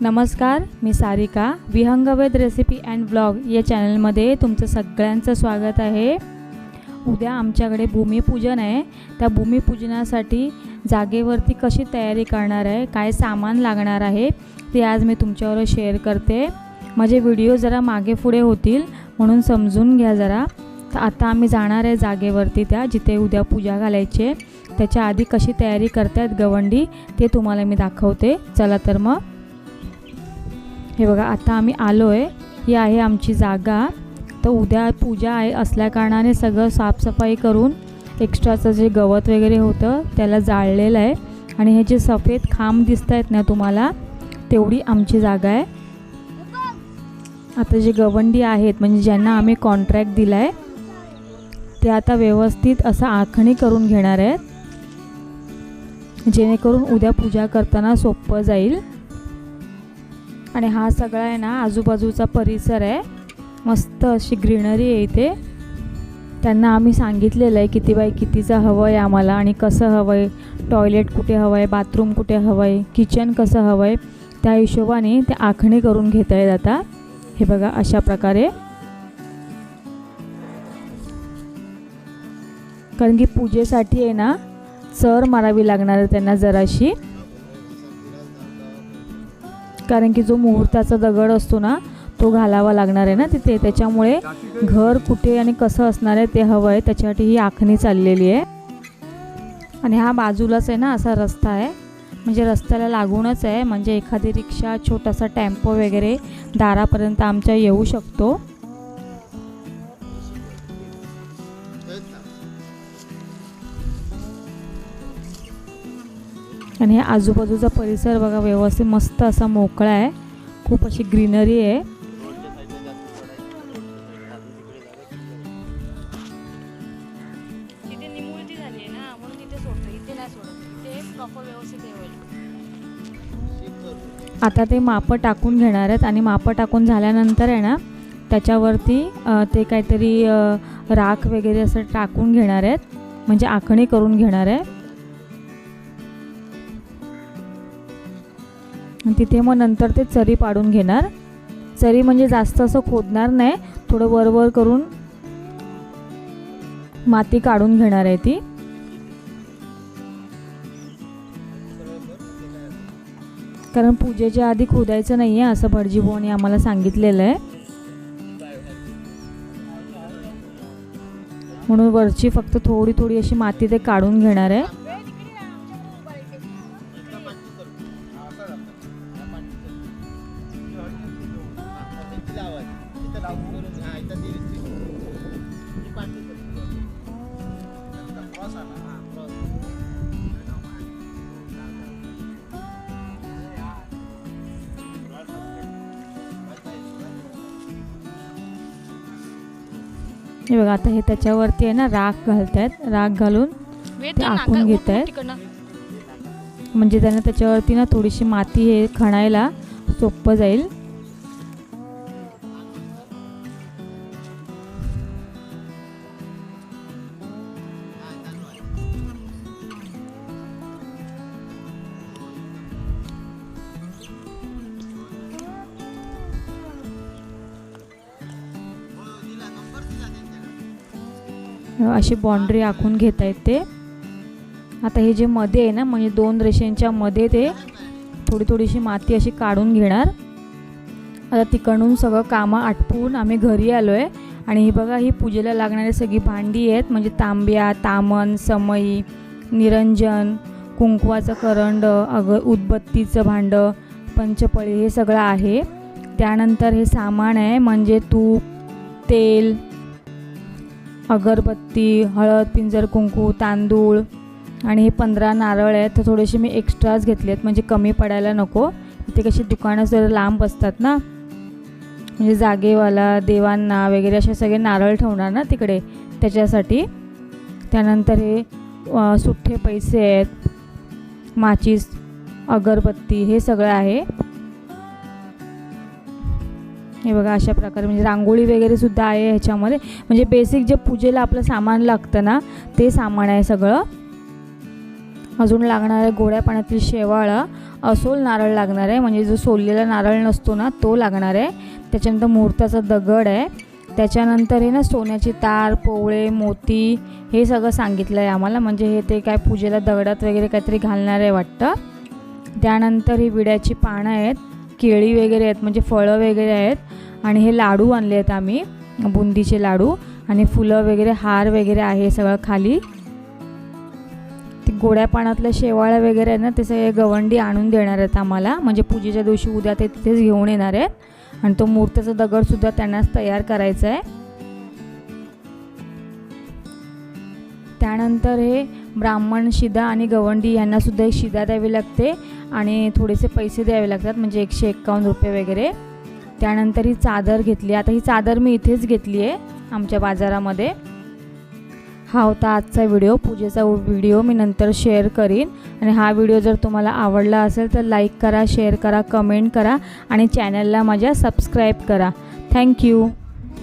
नमस्कार मी सारिका. विहंगवेद रेसिपी अँड ब्लॉग या चॅनलमध्ये तुमचं सगळ्यांचं स्वागत आहे. उद्या आमच्याकडे भूमिपूजन आहे. त्या भूमिपूजनासाठी जागेवरती कशी तयारी करणार आहे काय सामान लागणार आहे ते आज मी तुमच्यावर शेअर करते. माझे व्हिडिओ जरा मागे पुढे होतील म्हणून समजून घ्या जरा. तर आता आम्ही जाणार आहे जागेवरती त्या जिथे उद्या पूजा घालायची त्याच्या आधी कशी तयारी करतात गवंडी ते तुम्हाला मी दाखवते. चला तर मग. हे बघा आता आम्ही आलो आहे ही आहे आमची जागा. तर उद्या पूजा आहे असल्याकारणाने सगळं साफसफाई करून एक्स्ट्राचं जे गवत वगैरे होतं त्याला जाळलेलं आहे. आणि हे जे सफेद खांब दिसत आहेत ना तुम्हाला तेवढी आमची जागा आहे. आता जे गवंडी आहेत म्हणजे ज्यांना आम्ही कॉन्ट्रॅक्ट दिला आहे ते आता व्यवस्थित असं आखणी करून घेणार आहेत. जेणेकरून उद्या पूजा करताना सोपं जाईल. आणि हा सगळा आहे ना आजूबाजूचा परिसर आहे. मस्त अशी ग्रीनरी आहे इथे. त्यांना आम्ही सांगितलेलं आहे किती बाय कितीचं हवं आहे आम्हाला आणि कसं हवं आहे टॉयलेट कुठे हवं आहे बाथरूम कुठे हवं आहे किचन कसं हवं आहे त्या हिशोबाने ते आखणी करून घेता येत आता. हे बघा अशा प्रकारे. कारण की पूजेसाठी आहे ना चर मारावी लागणार आहे त्यांना जराशी. कारण की जो मुहूर्ताचा दगड असतो ना तो घालावा लागणार आहे ना तिथे. त्याच्यामुळे घर कुठे आणि कसं असणार आहे ते हवं आहे. त्याच्यासाठी ही आखणी चाललेली आहे. आणि हा बाजूलाच आहे ना असा रस्ता आहे. म्हणजे रस्त्याला लागूनच आहे. म्हणजे एखादी रिक्षा छोटासा टेम्पो वगैरे दारापर्यंत आमच्या येऊ शकतो. आणि हे आजूबाजूचा परिसर बघा व्यवस्थित मस्त असा मोकळा आहे. खूप अशी ग्रीनरी आहे. आता ते मापं टाकून घेणार आहेत आणि मापं टाकून झाल्यानंतर आहे ना त्याच्यावरती ते काहीतरी राख वगैरे असं टाकून घेणार आहेत. म्हणजे आखणी करून घेणार आहे. आणि तिथे मग नंतर ते चरी पाडून घेणार. चरी म्हणजे जास्त असं खोदणार नाही थोडं वर वर करून माती काढून घेणार आहे ती. कारण पूजेच्या आधी खोदायचं नाही आहे असं भटजीभाऊनी आम्हाला सांगितलेलं आहे. म्हणून वरची फक्त थोडी थोडी अशी माती ते काढून घेणार आहे. हे बघा आता हे त्याच्यावरती आहे ना राख घालतायत राख घालून ते आखून. उठ तिकडनं. म्हणजे त्यांना त्याच्यावरती ना थोडीशी माती हे खणायला सोपं जाईल अशी बाउंड्री आखून घेत आहेत ते. आता हे जे मध्ये आहे ना म्हणजे दोन रेषेंच्या मध्ये ते थोडी थोडीशी माती अशी काढून घेणार. आता तिकडून सगळं कामं आटपून आम्ही घरी आलो आहे आणि ही बघा ही पूजेला लागणारी सगळी भांडी आहेत म्हणजे तांब्या तामन समई निरंजन कुंकवाचं करंड अग उदबत्तीचं भांडं पंचपळी हे सगळं आहे. त्यानंतर हे सामान आहे म्हणजे तूप तेल अगरबत्ती हळद पिंजर कुंकू तांदूळ आणि हे पंधरा नारळ आहेत. तर थोडेसे मी एक्स्ट्राच घेतले आहेत. म्हणजे कमी पडायला नको. इथे कशी दुकानं जरा लांब असतात ना म्हणजे जागेवाला देवांना वगैरे असे सगळे नारळ ठेवणार ना तिकडे त्याच्यासाठी. त्यानंतर हे अ, सुठ्ठे पैसे आहेत. माचीस अगरबत्ती हे सगळं आहे. हे बघा अशा प्रकारे म्हणजे रांगोळी वगैरे सुद्धा आहे ह्याच्यामध्ये. म्हणजे बेसिक जे पूजेला आपलं सामान लागतं ना ते सामान आहे सगळं. अजून लागणार आहे गोड्या पाण्यातील शेवाळ असोल नारळ लागणार आहे. म्हणजे जो सोललेला नारळ नसतो ना तो लागणार आहे. त्याच्यानंतर मुहूर्ताचा दगड आहे. त्याच्यानंतर हे ना सोन्याची तार पोवळे मोती हे सगळं सांगितलं आहे आम्हाला. म्हणजे हे ते काय पूजेला दगडात वगैरे काहीतरी घालणार आहे वाटतं. त्यानंतर ही विड्याची पानं आहेत. केळी वगैरे आहेत म्हणजे फळं वगैरे आहेत आणि हे लाडू आणले आहेत आम्ही बुंदीचे लाडू आणि फुलं वगैरे हार वगैरे आहे सगळं खाली. ते गोड्या पाण्यातल्या शेवाळ्या वगैरे आहेत ना ते सगळे गवंडी आणून देणार आहेत आम्हाला. म्हणजे पूजेच्या दिवशी उद्या ते तिथेच घेऊन येणार आहेत. आणि तो मूर्तीचा दगडसुद्धा त्यांनाच तयार करायचा आहे. त्यानंतर हे ब्राह्मण शिदा आणि गवंडी यांना सुद्धा एक शिदा द्यावी लागते आणि थोडेसे पैसे द्यावे लागतात म्हणजे एकशे एक्कावन्न रुपये वगैरे. त्यानंतर ही चादर घेतली. आता ही चादर मी इथेच घेतली आहे आमच्या बाजारामध्ये. हा होता आजचा व्हिडिओ. पूजेचा व्हिडिओ मी नंतर शेअर करीन. आणि हा व्हिडिओ जर तुम्हाला आवडला असेल तर लाईक करा शेअर करा कमेंट करा आणि चॅनलला माझ्या सबस्क्राईब करा. थँक्यू